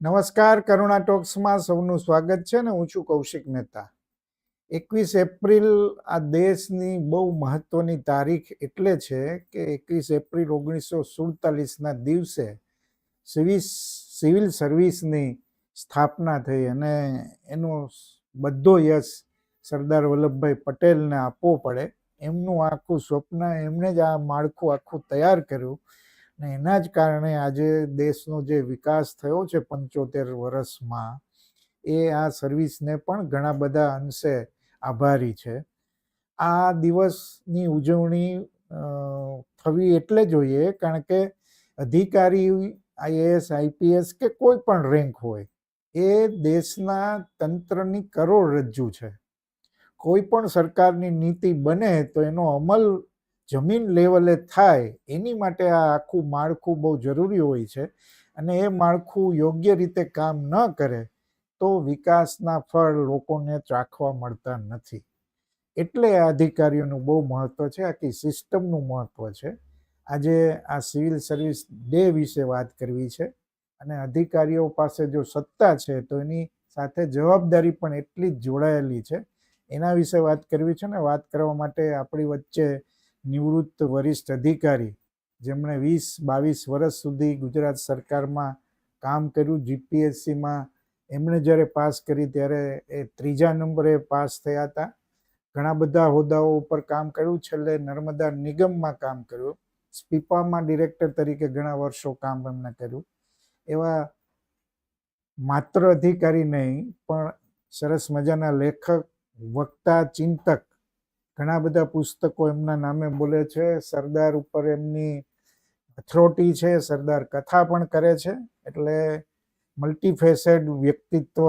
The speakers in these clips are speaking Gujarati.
નમસ્કાર, કરુણા ટોક્સમાં સૌનું સ્વાગત છે ને હું છું કૌશિક મહેતા. એકવીસ એપ્રિલ આ દેશની બહુ મહત્વની તારીખ એટલે છે કે એકવીસ એપ્રિલ ઓગણીસો સુડતાલીસના દિવસે સિવિસ સિવિલ સર્વિસની સ્થાપના થઈ અને એનો બધો યશ સરદાર વલ્લભભાઈ પટેલને આપવો પડે. એમનું આખું સ્વપ્ન, એમણે જ આ માળખું આખું તૈયાર કર્યું. ને એના જ કારણે આજે દેશનો જે વિકાસ થયો છે પંચોતેર વર્ષમાં, એ આ સર્વિસને પણ ઘણા બધા અંશે આભારી છે. આ દિવસની ઉજવણી થવી એટલે જોઈએ કારણ કે અધિકારી આઈએએસ આઈપીએસ કે કોઈ પણ રેન્ક હોય, એ દેશના તંત્રની કરોડરજ્જુ છે. કોઈ પણ સરકારની નીતિ બને તો એનો અમલ જમીન લેવલે થાય, એની માટે આ આખું માળખું બહુ જરૂરી હોય છે અને એ માળખું યોગ્ય રીતે કામ ન કરે તો વિકાસના ફળ લોકોને ચાખવા મળતા નથી. એટલે આ અધિકારીઓનું બહુ મહત્વ છે, આખી સિસ્ટમનું મહત્વ છે. આજે આ સિવિલ સર્વિસ ડે વિશે વાત કરવી છે અને અધિકારીઓ પાસે જો સત્તા છે તો એની સાથે જવાબદારી પણ એટલી જ જોડાયેલી છે. એના વિશે વાત કરવી છે ને વાત કરવા માટે આપણી વચ્ચે નિવૃત્ત વરિષ્ઠ અધિકારી જેમણે વીસ, બાવીસ વર્ષ સુધી ગુજરાત સરકારમાં કામ કર્યું. જીપીએસસીમાં એમણે જ્યારે પાસ કરી ત્યારે એ ત્રીજા નંબરે પાસ થયા હતા. ઘણા બધા હોદ્દાઓ ઉપર કામ કર્યું. છેલ્લે નર્મદા નિગમમાં કામ કર્યું. સ્પીપામાં ડિરેક્ટર તરીકે ઘણા વર્ષો કામ એમણે કર્યું. એવા માત્ર અધિકારી નહીં, પણ સરસ મજાના લેખક, વક્તા, ચિંતક ઘણા બધા પુસ્તકો એમના નામે બોલે છે. સરદાર ઉપર એમની અથોરિટી છે. સરદાર કથા પણ કરે છે. એટલે મલ્ટીફેસેડ વ્યક્તિત્વ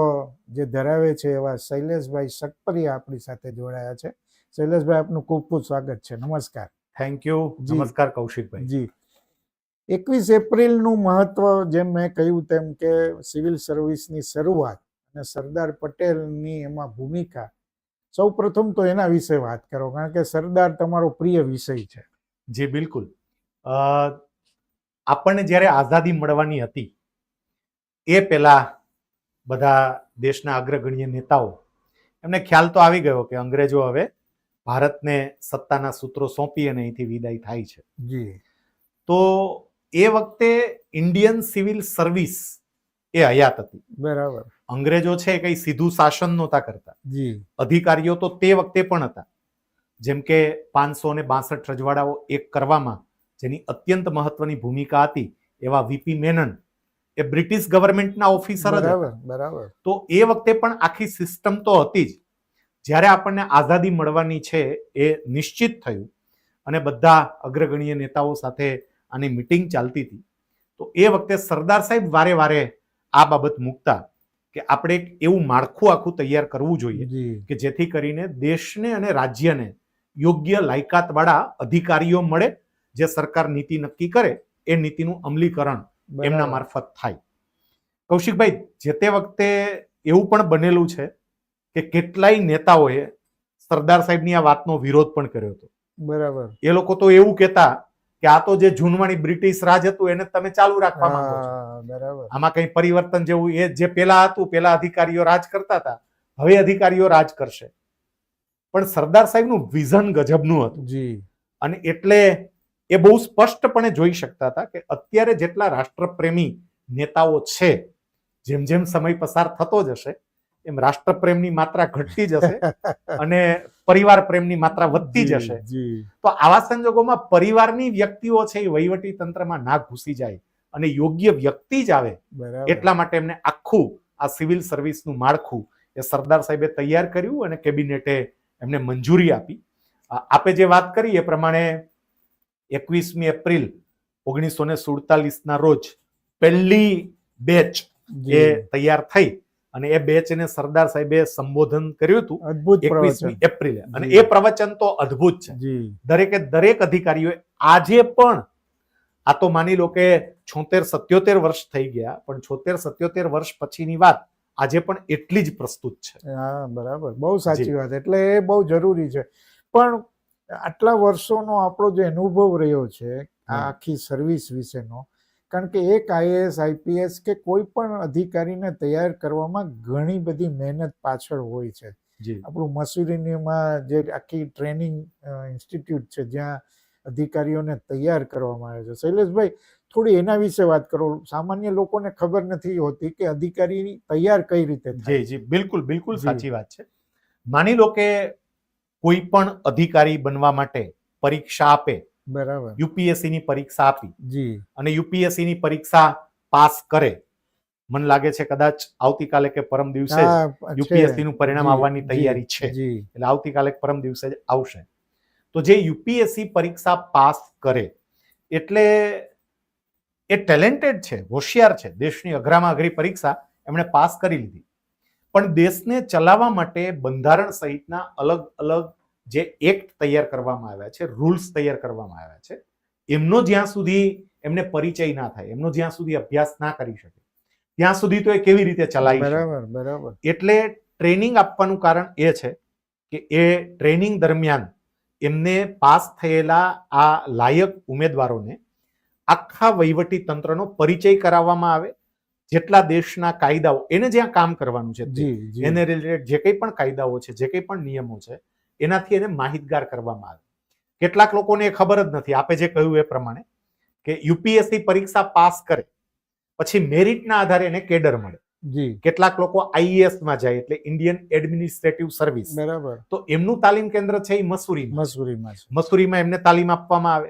જે ધરાવે છે એવા શૈલેષભાઈ સકપરિયા આપણી સાથે જોડાયા છે. શૈલેષભાઈ આપનું ખૂબ ખૂબ સ્વાગત છે. નમસ્કાર. થેન્ક યુ નમસ્કાર કૌશિકભાઈ. જી. એકવીસ એપ્રિલનું મહત્વ જેમ મેં કહ્યું તેમ કે સિવિલ સર્વિસની શરૂઆત અને સરદાર પટેલની એમાં ભૂમિકા સૌ પ્રથમ તો એના વિશે વાત કરો કારણ કે સરદાર તમારો પ્રિય વિષય છે. જી બિલકુલ. આપણને જ્યારે આઝાદી મળવાની હતી એ પહેલા બધા દેશના અગ્રગણ્ય નેતાઓ એમને ખ્યાલ તો આવી ગયો કે અંગ્રેજો હવે ભારતને સત્તાના સૂત્રો સોંપી અને અહીંથી વિદાય થાય છે. જી. તો એ વખતે ઇન્ડિયન સિવિલ સર્વિસ એ હયાત હતી. બરાબર. અંગ્રેજો છે કઈ સીધું શાસન નહોતા કરતા. જી. અધિકારીઓ તો તે વખતે પણ હતા. જેમ કે પાંચસો ને બાસઠ રજવાડાઓ એક કરવામાં જેની અત્યંત મહત્વની ભૂમિકા હતી એવા વીપી મેનન એ બ્રિટિશ ગવર્મેન્ટના ઓફિસર હતા. બરાબર. તો એ વખતે પણ આખી સિસ્ટમ તો હતી જ. જ્યારે આપણને આઝાદી મળવાની છે એ નિશ્ચિત થયું અને બધા અગ્રગણીય નેતાઓ સાથે આની મિટિંગ ચાલતી હતી. તો એ વખતે સરદાર સાહેબ વારે વારે આ બાબત મૂકતા કે આપણે એક એવું માળખું આખું તૈયાર કરવું જોઈએ કે જેથી કરીને દેશને અને રાજ્યને યોગ્ય લાયકાતવાળા અધિકારીઓ મળે જે સરકાર નીતિ નક્કી કરે એ નીતિનું અમલીકરણ એમના મારફત થાય. કૌશિકભાઈ જે તે વખતે એવું પણ બનેલું છે કે કેટલાય નેતાઓએ સરદાર સાહેબની આ વાતનો વિરોધ પણ કર્યો હતો. બરાબર. એ લોકો તો એવું કહેતા કે આ તો જે જૂનવાણી બ્રિટિશ રાજ હતું એને તમે ચાલુ રાખવા માંગો છો. બરાબર. આમાં કઈ પરિવર્તન જેવું એ જે પેલા હતું પેલા અધિકારીઓ રાજ કરતા હતા હવે અધિકારીઓ રાજ કરશે. પણ સરદાર સાહેબનું વિઝન ગજબનું હતું. જી. અને એટલે એ બહુ સ્પષ્ટપણે જોઈ શકતા હતા કે અત્યારે જેટલા રાષ્ટ્રપ્રેમી નેતાઓ છે જેમ જેમ સમય પસાર થતો જશે એમ રાષ્ટ્રપ્રેમની માત્રા ઘટતી જશે અને પરિવાર પ્રેમની માત્રા વધતી જશે. તો આવા સંજોગોમાં પરિવારની વ્યક્તિઓ છે એ વહીવટી તંત્રમાં ના ઘૂસી જાય અને યોગ્ય વ્યક્તિ જ આવે એટલા માટે એમને આખું આ સિવિલ સર્વિસનું માળખું એ સરદાર સાહેબે તૈયાર કર્યું અને કેબિનેટે એમને મંજૂરી આપી. આપે જે વાત કરી એ પ્રમાણે એકવીસમી એપ્રિલ ઓગણીસો ને સુડતાલીસના રોજ પહેલી બેચ જે. તૈયાર થઈ. અને એ બેચને સરદાર સાહેબે સંબોધન કર્યું હતું અદભુત એકવીસમી એપ્રિલે. અને એ પ્રવચન તો અદ્ભુત છે. દરેકે દરેક અધિકારીઓએ આજે પણ આ તો માની લો કે છોતેર સત્યોતેર વર્ષ થઈ ગયા પણ છોતેર સત્યોતેર વર્ષ પછીની વાત આજે પણ એટલી જ પ્રસ્તુત છે. હા બરાબર. બહુ સાચી. વાત. એટલે એ બહુ જરૂરી છે. પણ આટલા વર્ષોનો આપણો જે અનુભવ રહ્યો છે આ આખી સર્વિસ વિશેનો કારણ કે એક આઈએએસ આઈપીએસ કે કોઈ પણ અધિકારીને તૈયાર કરવામાં ઘણી બધી મહેનત પાછળ હોય છે. આપણું મસૂરીનીમાં જે આખી ટ્રેનિંગ ઇન્સ્ટિટ્યૂટ છે જ્યાં અધિકારીઓને તૈયાર કરવામાં આવે છે. શૈલેષભાઈ થોડી એના વિશે વાત કરો. સામાન્ય લોકોને ખબર નથી હોતી કે અધિકારી તૈયાર કઈ રીતે જી જી. બિલકુલ બિલકુલ સાચી વાત છે. માની લો કે કોઈ પણ અધિકારી બનવા માટે પરીક્ષા આપે બરાબર. યુપીએસસી ની પરીક્ષા આપી. જી. અને યુપીએસસી ની પરીક્ષા પાસ કરે. મને લાગે છે કદાચ આવતીકાલે કે પરમ દિવસે. યુપીએસસી નું પરિણામ આવવાની તૈયારી છે. એટલે આવતીકાલે પરમ દિવસે જ આવશે. તો જે યુપીએસસી પરીક્ષા પાસ કરે એટલે એ ટેલેન્ટેડ છે હોશિયાર છે. દેશની અઘરામાં અઘરી પરીક્ષા એમણે પાસ કરી લીધી. પણ દેશને ચલાવવા માટે બંધારણ સહિતના અલગ અલગ જે એક્ટ તૈયાર કરવામાં આવ્યા છે રૂલ્સ તૈયાર કરવામાં આવ્યા છે એમનો જ્યાં સુધી એમને પરિચય ના થાય એમનો જ્યાં સુધી અભ્યાસ ના કરી શકે ત્યાં સુધી તો એ કેવી રીતે ચલાવી બરાબર બરાબર. એટલે ટ્રેનિંગ આપવાનું કારણ એ છે કે એ ટ્રેનિંગ દરમિયાન એમને પાસ થયેલા આ લાયક ઉમેદવારોને આખા વહીવટી તંત્રનો પરિચય કરાવવામાં આવે જેટલા દેશના કાયદાઓ એને જ્યાં કામ કરવાનું છે એને રિલેટેડ જે કંઈ પણ કાયદાઓ છે જે કંઈ પણ નિયમો છે એનાથી એને માહિતગાર કરવામાં આવે. કેટલાક લોકોને એ ખબર જ નથી. આપે જે કહ્યું એ પ્રમાણે કે યુપીએસસી પરીક્ષા પાસ કરે પછી મેરિટના આધારે એને કેડર મળે. જી. કેટલાક લોકો આઈએએસમાં જાય એટલે ઇન્ડિયન એડમિનિસ્ટ્રેટિવ સર્વિસ. બરાબર. તો એમનું તાલીમ કેન્દ્ર છે એ મસૂરી મસૂરીમાં મસૂરીમાં એમને તાલીમ આપવામાં આવે.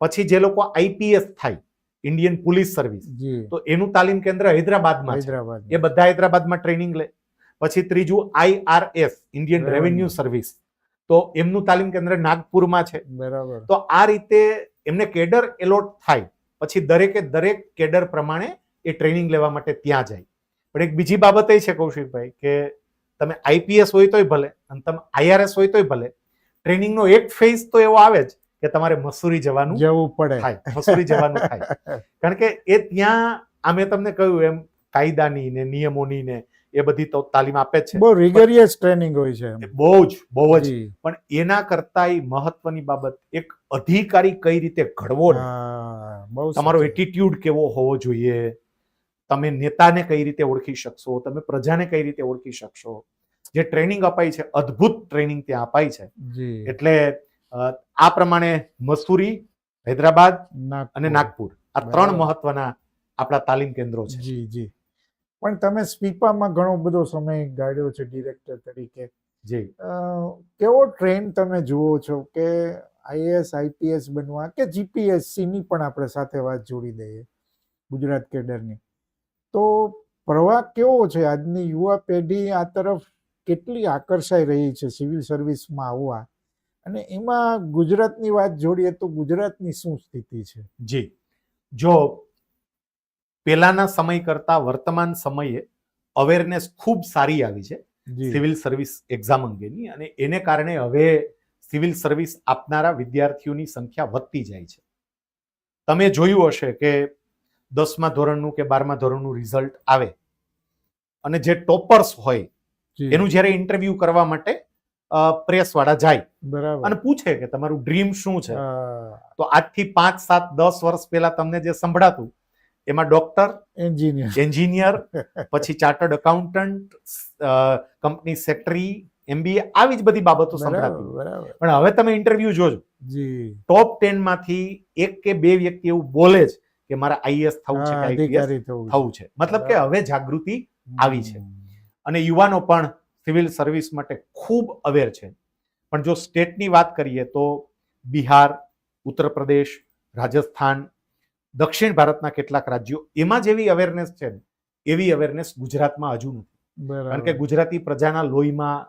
પછી જે લોકો આઈપીએસ થાય ઇન્ડિયન પોલીસ સર્વિસ તો એનું તાલીમ કેન્દ્ર હૈદરાબાદમાં હૈદરાબાદ એ બધા હૈદરાબાદમાં ટ્રેનિંગ લે. પછી ત્રીજું આઈઆરએસ ઇન્ડિયન. Revenue service. તો એમનું તાલીમ કેન્દ્ર નાગપુરમાં છે. બરાબર. તો આ રીતે એમને કેડર એલોટ થાય પછી દરેકે દરેક કેડર પ્રમાણે એ ટ્રેનિંગ લેવા માટે ત્યાં જાય. પણ એક બીજી બાબત એ છે કૌશિકભાઈ કે તમે આઈપીએસ હોય તોય ભલે અને તમે આઈઆરએસ હોય તોય ભલે ટ્રેનિંગનો એક ફેઝ તો એવો આવે જ કે તમારે મસૂરી જવાનું જવું પડે. થાય મસૂરી જવાનું થાય. કારણ કે એ ત્યાં આ મેં તમને કહ્યું એમ કાયદાની ને નિયમોની ને એ બધી તાલીમ આપે છે. બહુ રિગરિયસ ટ્રેનિંગ હોય છે બહુ જ બહુ જ. પણ એના કરતાંય મહત્વની બાબત એક અધિકારી કઈ રીતે ઘડવો ને? તમારો એટીટ્યુડ કેવો હોવો જોઈએ? તમે નેતાને કઈ રીતે ઓળખી શકશો? તમે પ્રજાને કઈ રીતે ઓળખી શકશો? જે ટ્રેનિંગ અપાઈ છે અદ્ભુત ટ્રેનિંગ ત્યાં અપાઈ છે. એટલે આ પ્રમાણે મસૂરી હૈદરાબાદ અને નાગપુર આ ત્રણ મહત્વના આપણા તાલીમ કેન્દ્રો છે. જી જી. પણ તમે સ્પીપામાં ઘણો બધો સમય ગાળ્યો છે ડિરેક્ટર તરીકે. જી. કેવો ટ્રેન્ડ તમે જુઓ છો કે આઈએએસ આઈપીએસ બનવા કે જીપીએસસીની પણ આપણે સાથે વાત જોડી દઈએ ગુજરાત કેડરની? તો પ્રવાહ કેવો છે? આજની યુવા પેઢી આ તરફ કેટલી આકર્ષાઈ રહી છે સિવિલ સર્વિસમાં આવવા? અને એમાં ગુજરાતની વાત જોડીએ તો ગુજરાતની શું સ્થિતિ છે? જી. જો પેલાના સમય કરતા વર્તમાન સમયે અવેરનેસ ખૂબ સારી આવી છે. સિવિલ સર્વિસ એક્ઝામ અંગેની અને એને કારણે હવે સિવિલ સર્વિસ આપનારા વિદ્યાર્થીઓની સંખ્યા વધતી જાય છે. તમે જોયું હશે કે દસમા ધોરણનું કે બારમા ધોરણનું રિઝલ્ટ આવે અને જે ટોપર્સ હોય એનું જ્યારે ઇન્ટરવ્યુ કરવા માટે પ્રેસ વાળા જાય બરાબર. અને પૂછે કે તમારું ડ્રીમ શું છે? તો આજથી પાંચ સાત દસ વર્ષ પહેલા તમને જે સંભળાતું એમાં ડોક્ટર એન્જિનિયર એન્જિનિયર પછી chartered accountant company secretary MBA આવી જ બધી બાબતો સંભળાતી બરાબર. પણ હવે તમે ઇન્ટરવ્યુ જોજો. જી. ટોપ ટેનમાંથી એક કે બે વ્યક્તિ એવું બોલે જ કે મારે આઈએસ થવું છે IPS થવું છે. મતલબ કે હવે જાગૃતિ આવી છે. અને યુવાનો પણ સિવિલ સર્વિસ માટે ખૂબ અવેર છે. પણ જો સ્ટેટની વાત કરીએ તો બિહાર ઉત્તર પ્રદેશ રાજસ્થાન દક્ષિણ ભારતના કેટલાક રાજ્યો એમાં જેવી અવેરનેસ છે ને એવી અવેરનેસ ગુજરાતમાં હજુ નથી. કારણ કે ગુજરાતી પ્રજાના લોહીમાં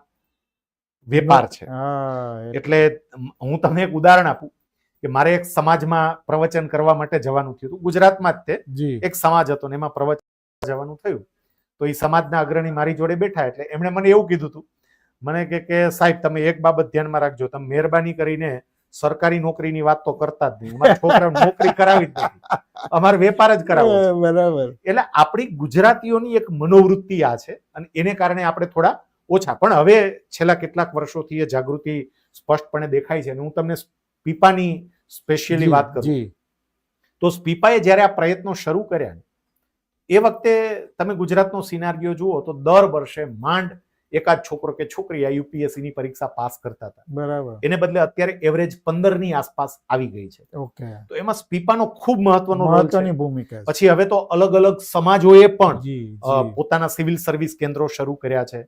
વેપાર છે. એટલે હું તમને એક ઉદાહરણ આપું કે મારે એક સમાજમાં પ્રવચન કરવા માટે જવાનું થયું હતું. ગુજરાતમાં જ તે. એક સમાજ હતો ને એમાં પ્રવચન જવાનું થયું. તો એ સમાજના અગ્રણી મારી જોડે બેઠા એટલે એમણે મને એવું કીધું હતું. મને કે કે સાહેબ તમે એક બાબત ધ્યાનમાં રાખજો. તમે મહેરબાની કરીને સરકારી નોકરીની વાત તો કરતા જ નહીં. અમારા નોકરી કરાવી જ નથી. અમારે વેપાર જ કરાવો બરાબર. એટલે આપણી ગુજરાતીઓની એક મનોવૃત્તિ આ છે અને એને કારણે આપણે થોડા ઓછા. પણ હવે છેલ્લા કેટલાક વર્ષોથી એ જાગૃતિ સ્પષ્ટપણે દેખાય છે અને હું તમને પીપાની સ્પેશિયલી વાત કરું. તો પીપાએ જ્યારે આ પ્રયત્નો શરૂ કર્યા એ વખતે તમે ગુજરાતનો સિનારીઓ જુઓ તો દર વર્ષે માંડ એકાદ છોકરો કે છોકરી આ યુપીએસસી ની પરીક્ષા પાસ કરતા હતા. બરાબર. એને બદલે અત્યારે એવરેજ પંદરની આસપાસ આવી ગઈ છે. ઓકે. તો એમાં સ્પીપાનો ખૂબ મહત્વનો મહત્વની ભૂમિકા પછી હવે તો અલગ અલગ સમાજોએ પણ પોતાના સિવિલ સર્વિસ કેન્દ્રો શરૂ કર્યા છે.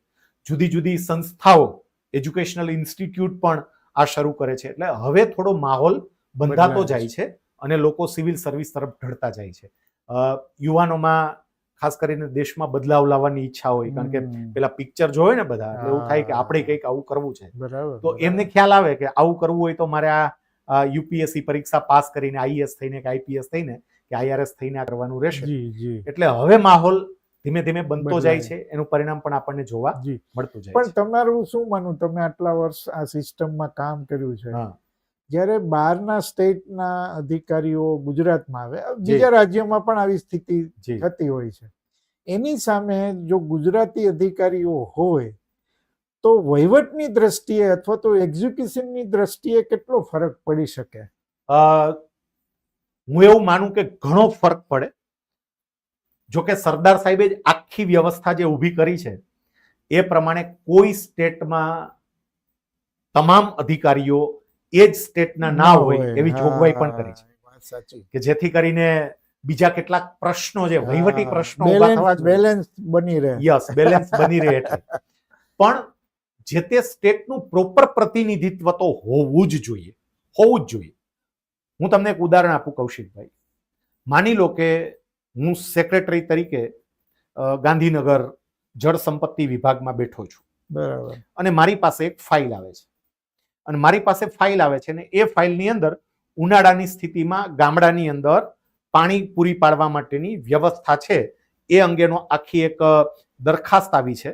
જુદી જુદી સંસ્થાઓ એજ્યુકેશનલ ઇન્સ્ટિટ્યૂટ પણ આ શરૂ કરે છે. એટલે હવે થોડો માહોલ બંધાતો જાય છે અને લોકો સિવિલ સર્વિસ તરફ ઢળતા જાય છે. યુવાનોમાં ખાસ કરીને દેશમાં બદલાવ લાવવાની ઈચ્છા હોય કારણ કે પેલા પિક્ચર જોવે ને બધા એટલે એવું થાય કે આપણે કંઈક આવું કરવું છે. તો એમને ખ્યાલ આવે કે આવું કરવું હોય તો મારે આ યુપીએસસી પરીક્ષા પાસ કરીને આઈએસ થઈને કે આઈપીએસ થઈને કે આઈઆરએસ થઈને આ કરવાનું રહેશે. એટલે હવે માહોલ ધીમે ધીમે બનતો જાય છે. એનું પરિણામ પણ આપણને જોવા મળતું જાય પણ તમારું શું માનવું? તમે આટલા વર્ષ આ સિસ્ટમમાં કામ કર્યું છે. જ્યારે બહારના સ્ટેટના અધિકારીઓ ગુજરાતમાં આવે. બીજા રાજ્યોમાં પણ આવી સ્થિતિ થતી હોય છે. એની સામે જો ગુજરાતી અધિકારીઓ હોય તો વહીવટની દ્રષ્ટિએ અથવા તો એક્ઝિક્યુશનની દ્રષ્ટિએ કેટલો ફરક પડી શકે? હું એવું માનું કે ઘણો ફરક પડે. જો કે સરદાર સાહેબે જ આખી વ્યવસ્થા જે ઊભી કરી છે એ પ્રમાણે કોઈ સ્ટેટમાં તમામ અધિકારીઓ એ જ સ્ટેટના ના હોય એવી જોગવાઈ પણ કરી છે. સાચી. કે જેથી કરીને બીજા કેટલાક પ્રશ્નો જે વહીવટી પ્રશ્નો. બેલેન્સ બની રહે. યસ બેલેન્સ બની રહે એટલે. પણ જે તે સ્ટેટનું પ્રોપર પ્રતિનિધિત્વ તો હોવું જ જોઈએ. હોવું જ જોઈએ. હું તમને એક ઉદાહરણ આપું કૌશિકભાઈ. માની લો કે હું સેક્રેટરી તરીકે ગાંધીનગર જળ સંપત્તિ વિભાગમાં બેઠો છું. બરાબર. અને મારી પાસે એક ફાઇલ આવે છે. અને મારી પાસે ફાઇલ આવે છે ને એ ફાઇલની અંદર ઉનાળાની સ્થિતિમાં ગામડાની અંદર પાણી પૂરી પાડવા માટેની વ્યવસ્થા છે. એ અંગેનો આખી એક દરખાસ્ત આવી છે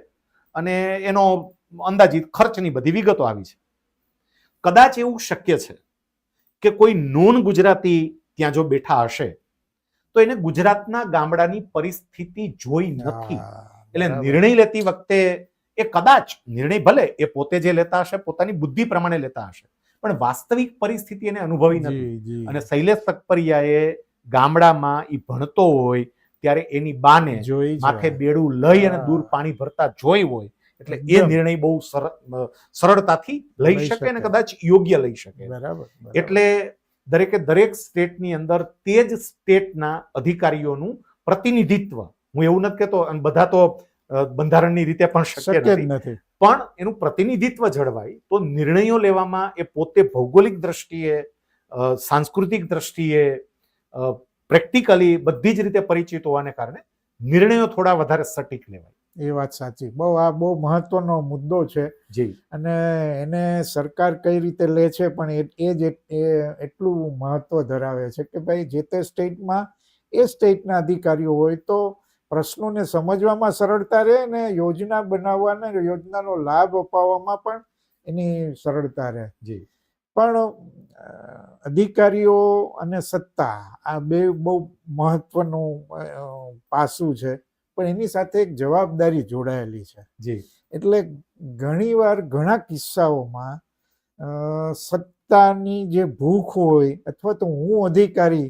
અને એનો અંદાજિત ખર્ચની બધી વિગતો આવી છે. કદાચ એવું શક્ય છે કે કોઈ નોન ગુજરાતી ત્યાં જો બેઠા હશે તો એને ગુજરાતના ગામડાની પરિસ્થિતિ જોઈ નથી. એટલે નિર્ણય લેતી વખતે એ કદાચ નિર્ણય ભલે એ પોતે જે લેતા હશે પોતાની બુદ્ધિ પ્રમાણે લેતા હશે પણ વાસ્તવિક પરિસ્થિતિ એને અનુભવી નથી. અને શૈલેષ સકપરિયાએ ગામડામાં એ ભણતો હોય ત્યારે એની બાને જોઈ. માથે બેડું લઈ અને દૂર પાણી ભરતા જોઈ હોય એટલે એ નિર્ણય બહુ સર- સરળતાથી લઈ શકે અને કદાચ યોગ્ય લઈ શકે. બરાબર. એટલે દરેકે દરેક સ્ટેટની અંદર તે જ સ્ટેટના અધિકારીઓનું પ્રતિનિધિત્વ. હું એવું નથી કહેતો અને બધા તો બંધારણની રીતે પણ શક્ય નથી. પણ એનું પ્રતિનિધિત્વ જળવાય તો નિર્ણયો લેવામાં એ પોતે ભૌગોલિક દ્રષ્ટિએ સાંસ્કૃતિક દ્રષ્ટિએ પ્રેક્ટિકલી બધી જ રીતે પરિચિત હોવાને કારણે નિર્ણયો થોડા વધારે સટીક લેવાય. એ વાત સાચી. બહુ આ બહુ મહત્વનો મુદ્દો છે. જી. અને એને સરકાર કઈ રીતે લે છે પણ એ જ એટલું મહત્વ ધરાવે છે કે ભાઈ જે તે સ્ટેટમાં એ સ્ટેટના અધિકારીઓ હોય તો પ્રશ્નોને સમજવામાં સરળતા રહે ને યોજના બનાવવાના યોજનાનો લાભ અપાવવામાં પણ એની સરળતા રહે. જી. પણ અધિકારીઓ અને સત્તા આ બે બહુ મહત્વનું પાસું છે. પણ એની સાથે એક જવાબદારી જોડાયેલી છે. જી. એટલે ઘણીવાર ઘણા કિસ્સાઓમાં સત્તાની જે ભૂખ હોય અથવા તો હું અધિકારી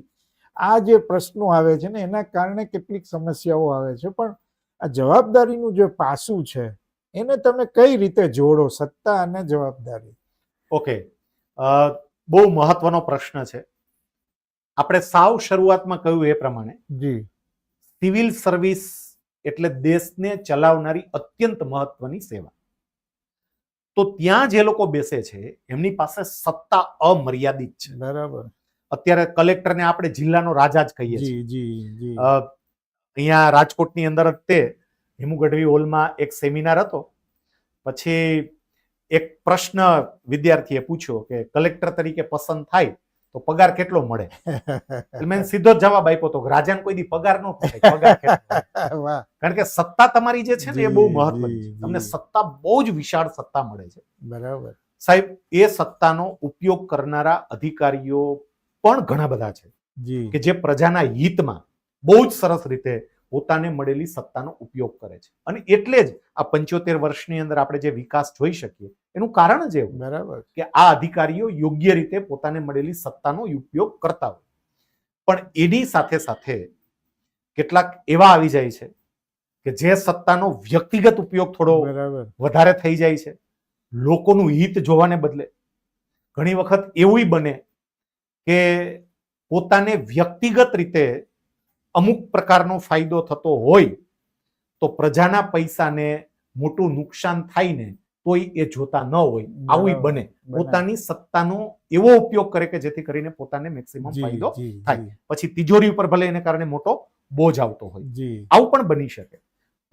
આ જે પ્રશ્નો આવે છે ને એના કારણે કેટલીક સમસ્યાઓ આવે છે. પણ આ જવાબદારીનું જે પાસું છે એને તમે કઈ રીતે જોડો સત્તા અને જવાબદારી? ઓકે. બહુ મહત્વનો પ્રશ્ન છે. આપણે સાવ શરૂઆતમાં કહ્યું એ પ્રમાણે જી. સિવિલ સર્વિસ એટલે દેશને ચલાવનારી અત્યંત મહત્વની સેવા. તો ત્યાં જે લોકો બેસે છે એમની પાસે સત્તા અમર્યાદિત છે. બરાબર. અત્યારે કલેક્ટરને આપણે જિલ્લાનો રાજા જ કહીએ છીએ. અહીંયા રાજકોટની અંદર તે હિમુ ગઢવી હોલમાં એક સેમિનાર હતો. પછી એક પ્રશ્ન વિદ્યાર્થીએ પૂછ્યો કે કલેક્ટર તરીકે પસંદ થાય તો પગાર કેટલો મળે? મેં સીધો જવાબ આપ્યો તો રાજાને કોઈ દી પગાર ન કારણ કે સત્તા તમારી જે છે ને એ બહુ મહત્વની છે. તમને સત્તા બહુ જ વિશાળ સત્તા મળે છે. બરાબર. સાહેબ એ સત્તાનો ઉપયોગ કરનારા અધિકારીઓ પણ ઘણા બધા છે. કે જે પ્રજાના હિતમાં બહુ જ સરસ રીતે પોતાને મળેલી સત્તાનો ઉપયોગ કરે છે. અને એટલે જ આ પંચોતેર વર્ષની અંદર આપણે જે વિકાસ જોઈ શકીએ એનું કારણ જ એવું બરાબર. કે આ અધિકારીઓ યોગ્ય રીતે પોતાને મળેલી સત્તાનો ઉપયોગ કરતા હોય. પણ એની સાથે સાથે કેટલાક એવા આવી જાય છે કે જે સત્તાનો વ્યક્તિગત ઉપયોગ થોડો વધારે થઈ જાય છે. લોકોનું હિત જોવાને બદલે ઘણી વખત એવું બને કે પોતાને વ્યક્તિગત રીતે અમુક પ્રકારનો ફાયદો થતો હોય તો પ્રજાના પૈસાને મોટું નુકસાન થાય ને તોય એ જોતા ન હોય. આવું બને. પોતાની સત્તાનો એવો ઉપયોગ કરે કે જેથી કરીને પોતાને મેક્સિમમ ફાયદો થાય. પછી તિજોરી ઉપર ભલે એને કારણે મોટો બોજ આવતો હોય. આવું પણ બની શકે.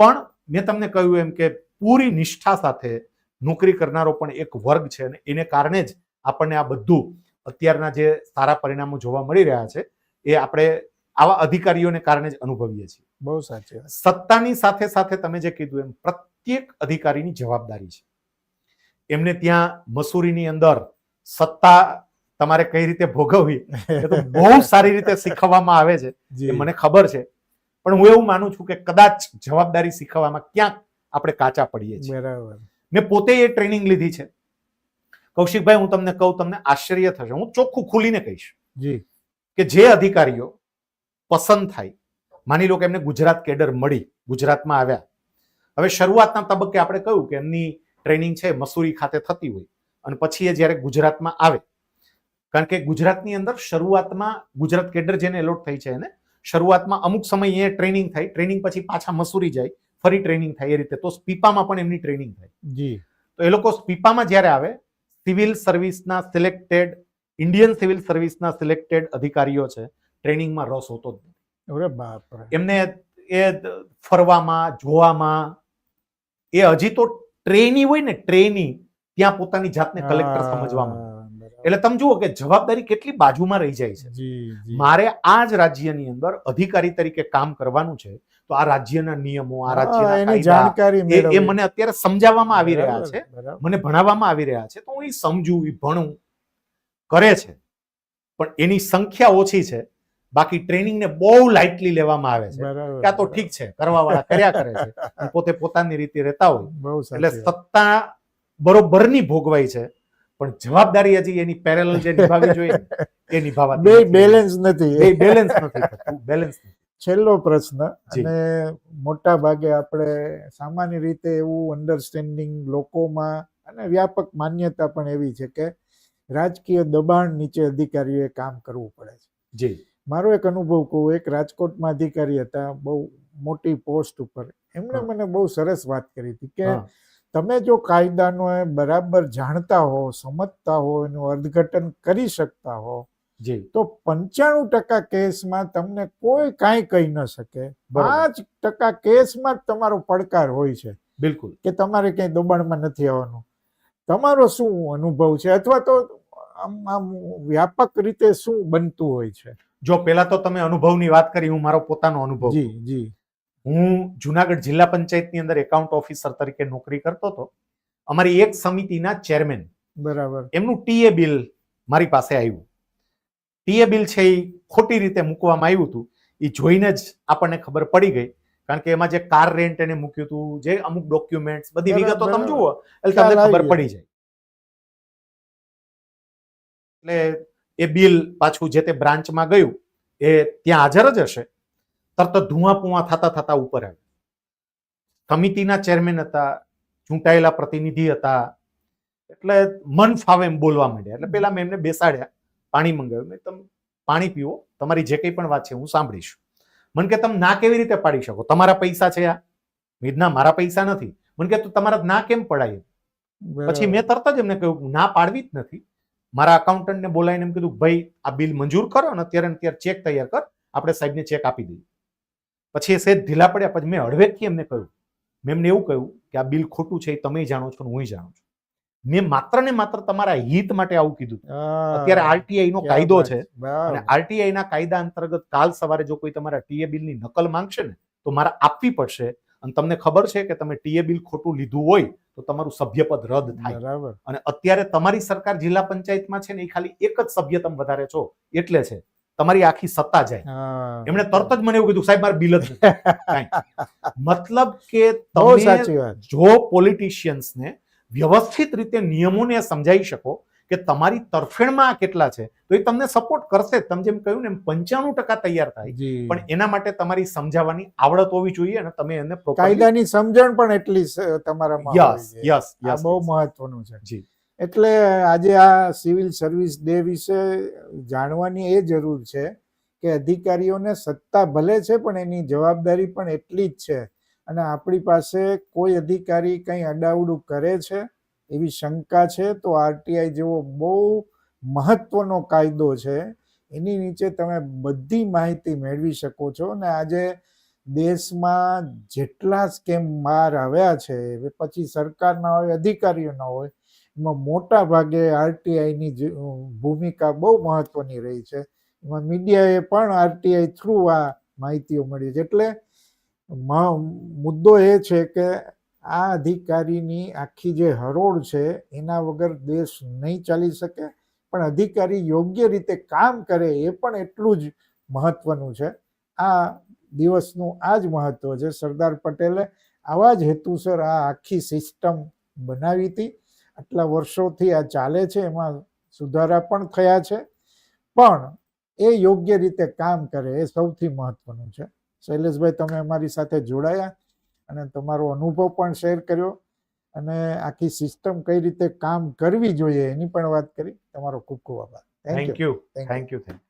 પણ મેં તમને કહ્યું એમ કે પૂરી નિષ્ઠા સાથે નોકરી કરનારો પણ એક વર્ગ છે અને એને કારણે જ આપણને આ બધું અત્યારના જે સારા પરિણામો જોવા મળી રહ્યા છે એ આપણે આવા અધિકારીઓને કારણે જ અનુભવીએ છીએ. બહુ સાચી સત્તાની સાથે સાથે તમે જે કીધું એમ પ્રત્યેક અધિકારીની જવાબદારી છે. એમને ત્યાં મસૂરીની અંદર સત્તા તમારે કઈ રીતે ભોગવવી એ તો બહુ સારી રીતે શીખવવામાં આવે છે એ મને ખબર છે. પણ હું એવું માનું છું કે કદાચ જવાબદારી શીખવવામાં ક્યાંક આપણે કાચા પડીએ છીએ. બરાબર. મેં પોતે એ ટ્રેનિંગ લીધી છે. કૌશિકભાઈ હું તમને કહું તમને આશ્ચર્ય થશે. હું ચોખ્ખું ખુલીને કહીશ જી. કે જે અધિકારીઓ પસંદ થાય માની લો કે એમને ગુજરાત કેડર મળી ગુજરાતમાં આવ્યા. હવે શરૂઆતના તબક્કે આપણે કહ્યું કે એમની ટ્રેનિંગ છે મસૂરી ખાતે થતી હોય અને પછી એ જ્યારે ગુજરાતમાં આવે. કારણ કે ગુજરાતની અંદર શરૂઆતમાં ગુજરાત કેડર જેને એલોટ થઈ છે એને શરૂઆતમાં અમુક સમય એ ટ્રેનિંગ થાય ટ્રેનિંગ પછી પાછા મસૂરી જાય ફરી ટ્રેનિંગ થાય એ રીતે. તો સ્પીપામાં પણ એમની ટ્રેનિંગ થાય. જી. તો એ લોકો સ્પીપામાં જ્યારે આવે સિવિલ સર્વિસના સિલેક્ટેડ ઇન્ડિયન સિવિલ સર્વિસના સિલેક્ટેડ અધિકારીઓ છે. ટ્રેનિંગમાં રસ હોતો જ નથી. એમને એ ફરવામાં જોવામાં એ હજી તો ટ્રેની હોય ને ટ્રેની ત્યાં પોતાની જાતને કલેક્ટર સમજવામાં. એટલે તમે જુઓ કે જવાબદારી કેટલી બાજુમાં રહી જાય છે. મારે આ જ રાજ્યની અંદર અધિકારી તરીકે કામ કરવાનું છે. તો આ રાજ્યના નિયમો આ રાજ્યના જાણકારી એ મને અત્યારે સમજાવવામાં આવી રહ્યા છે. મને ભણાવવામાં આવી રહ્યા છે. તો હું એ સમજું એ ભણું કરે છે. પણ એની સંખ્યા ઓછી છે. બાકી ટ્રેનિંગને બહુ લાઇટલી લેવામાં આવે છે. કે આ તો ઠીક છે કરવા વાળા કર્યા કરે છે. પોતે પોતાની રીતે રહેતા હોય. એટલે સત્તા બરોબર બરોબરની ભોગવાય છે. પણ જવાબદારી હજી એની પેરેલલ જે નિભાવવી જોઈએ એ નિભાવવા બે બેલેન્સ નથી. એ બેલેન્સ નથી બેલેન્સ બેલેન્સ છેલ્લો પ્રશ્ન અને મોટા ભાગે આપણે સામાન્ય રીતે એવું અન્ડરસ્ટેન્ડિંગ લોકોમાં અને વ્યાપક માન્યતા પણ એવી છે કે રાજકીય દબાણ નીચે અધિકારીઓએ કામ કરવું પડે છે. જી. મારો એક અનુભવ કહું એક રાજકોટમાં અધિકારી હતા બહુ મોટી પોસ્ટ ઉપર. એમણે મને બહુ સરસ વાત કરી હતી કે તમે જો કાયદાનો એ બરાબર જાણતા હો સમજતા હો એનું અર્થઘટન કરી શકતા હો જી. તો પંચાણું ટકા કેસમાં તમને કોઈ કાંઈ કહી ન શકે. પાંચ ટકા કેસમાં જ તમારો પડકાર હોય છે. બિલકુલ. કે તમારે ક્યાંય દબાણમાં નથી આવવાનું. તમારો શું અનુભવ છે? અથવા તો આમ આમ વ્યાપક રીતે શું બનતું હોય છે? જો પેલા તો તમે અનુભવની વાત કરી હું મારો પોતાનો અનુભવ જી જી. હું જુનાગઢ જિલ્લા પંચાયતની અંદર એકાઉન્ટ ઓફિસર તરીકે નોકરી કરતો હતો. અમારી એક સમિતિના ચેરમેન બરાબર. એમનું ટીએ બિલ મારી પાસે આવ્યું. ટીએ બિલ છે એ ખોટી રીતે મૂકવામાં આવ્યું હતું. એ જોઈને જ આપણને ખબર પડી ગઈ. કારણ કે એમાં જે કાર રેન્ટ એને મૂક્યું હતું જે અમુક ડોક્યુમેન્ટ્સ બધી વિગતો તમે જુઓ એટલે તમને ખબર પડી જાય. એટલે એ બિલ પાછું જે તે બ્રાન્ચમાં ગયું એ ત્યાં હાજર જ હશે. તરત ધુઆ પુઆ થતા થતા ઉપર આવ્યું સમિતિના ચેરમેન હતા ચૂંટાયેલા પ્રતિનિધિ હતા. એટલે મન ફાવે એમ બોલવા માંડ્યા. એટલે પેલા મેં એમને બેસાડ્યા. પાણી મંગાવ્યું. મેં તમે પાણી પીવો. તમારી જે કંઈ પણ વાત છે હું સાંભળીશ. મને કે તમે ના કેવી રીતે પાડી શકો? તમારા પૈસા છે આ. મેં મારા પૈસા નથી. મને કે તું તમારા ના કેમ પડાય? પછી મેં તરત જ એમને કહ્યું ના પાડવી જ નથી. મારા અકાઉન્ટન્ટને બોલાવીને એમ કીધું ભાઈ આ બિલ મંજૂર કરો અને અત્યારે ને અત્યારે ચેક તૈયાર કર. આપણે સાહેબને ચેક આપી દઈએ. પછી એ સેજ ઢીલા પડ્યા. પછી મેં હળવેકથી એમને કહ્યું. મેં એમને એવું કહ્યું કે આ બિલ ખોટું છે એ તમે જાણો છો હું જાણું છું. મેં માત્ર ને માત્ર તમારા હિત માટે આવું કીધું. અત્યારે આરટીઆઈ નો કાયદો છે. અને આરટીઆઈ ના કાયદા અંતર્ગત કાલ સવારે જો કોઈ તમારા ટીએ બિલની નકલ માંગશે ને તો મારે આપવી પડશે. અને તમને ખબર છે કે તમે ટીએ બિલ ખોટું લીધું હોય તો તમારું સભ્યપદ રદ થાય. બરાબર. અને અત્યારે તમારી સરકાર જિલ્લા પંચાયતમાં છે ને એ ખાલી એક જ સભ્ય તમે વધારે છો એટલે છે. તમારી આખી સત્તા જાય. એમણે તરત જ મને એવું કીધું સાહેબ મારે બિલ જ મતલબ કે તમે જો પોલિટિશિયન્સ પોલિટિશિયન્સને વ્યવસ્થિત રીતે નિયમોને સમજાવી શકો કે તમારી તરફેણમાં આ કેટલા છે તો એ તમને સપોર્ટ કરશે. તમે જેમ કહ્યું ને એમ પંચાણું ટકા તૈયાર થાય. પણ એના માટે તમારી સમજાવવાની આવડત હોવી જોઈએ અને તમે એને કાયદાની સમજણ પણ એટલી તમારા તમારામાં યસ યસ યસ બહુ મહત્વનું છે. જી. એટલે આજે આ સિવિલ સર્વિસ ડે વિશે જાણવાની એ જરૂર છે કે અધિકારીઓને સત્તા ભલે છે પણ એની જવાબદારી પણ એટલી જ છે અને આપણી પાસે કોઈ અધિકારી કંઈ અડાવડું કરે છે, એવી શંકા છે, તો આરટીઆઈ જેવો બહુ મહત્વનો કાયદો છે, એની નીચે તમે બધી માહિતી મેળવી શકો છો. અને આજે દેશમાં જેટલા સ્કેમ બહાર આવ્યા છે પછી સરકારના હોય, અધિકારીઓના હોય, એમાં મોટા ભાગે આરટીઆઈની ભૂમિકા બહુ મહત્વની રહી છે. એમાં મીડિયાએ પણ આરટીઆઈ થ્રુ આ માહિતીઓ મળી છે. એટલે મુદ્દો એ છે કે આ અધિકારીની આખી જે હરોળ છે, એના વગર દેશ નહીં ચાલી શકે, પણ અધિકારી યોગ્ય રીતે કામ કરે એ પણ એટલું જ મહત્વનું છે. આ દિવસનું આ જ મહત્વ છે. સરદાર પટેલે આવા જ હેતુસર આ આખી સિસ્ટમ બનાવી હતી. આટલા વર્ષોથી આ ચાલે છે, એમાં સુધારા પણ થયા છે. પણ એ યોગ્ય રીતે કામ કરે એ સૌથી મહત્વનું છે. શૈલેષભાઈ તમે અમારી સાથે જોડાયા અને તમારો અનુભવ પણ શેર કર્યો અને આખી સિસ્ટમ કઈ રીતે કામ કરવી જોઈએ એની પણ વાત કરી. તમારો ખૂબ ખૂબ આભાર. Thank thank you you. Thank you thank